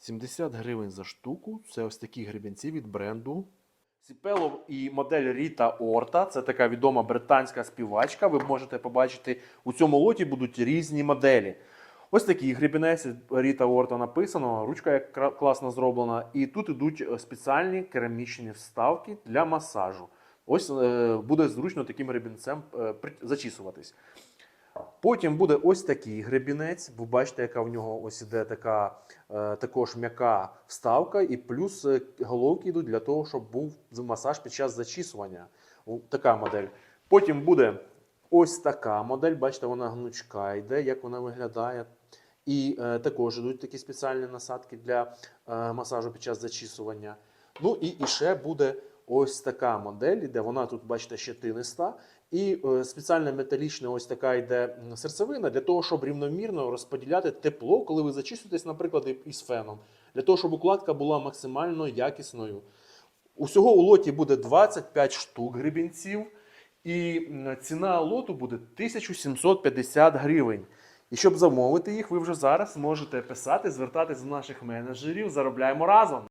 70 гривень за штуку. Це ось такі гребінці від бренду. Сіпело і модель Ріта Орта. Це така відома британська співачка. Ви можете побачити, у цьому лоті будуть різні моделі. Ось такий гребінець Ріта Орта написано, ручка як класно зроблена. І тут ідуть е, спеціальні керамічні вставки для масажу. Ось е, буде зручно таким гребінцем е, зачісуватись. Потім буде ось такий гребінець. Ви бачите, яка в нього ось іде така е, також м'яка вставка, і плюс е, головки йдуть для того, щоб був масаж під час зачісування. Така модель. Потім буде ось така модель. Бачите, вона гнучка йде, як вона виглядає. І е, також йдуть такі спеціальні насадки для е, масажу під час зачісування. Ну і, і ще буде ось така модель, де вона тут, бачите, щетиниста. І е, спеціальна металічна ось така йде серцевина для того, щоб рівномірно розподіляти тепло, коли ви зачісуєтесь, наприклад, із феном, для того, щоб укладка була максимально якісною. Усього у лоті буде 25 штук гребінців, і ціна лоту буде 1750 гривень. І щоб замовити їх, ви вже зараз можете писати, звертатись до наших менеджерів. Заробляємо разом.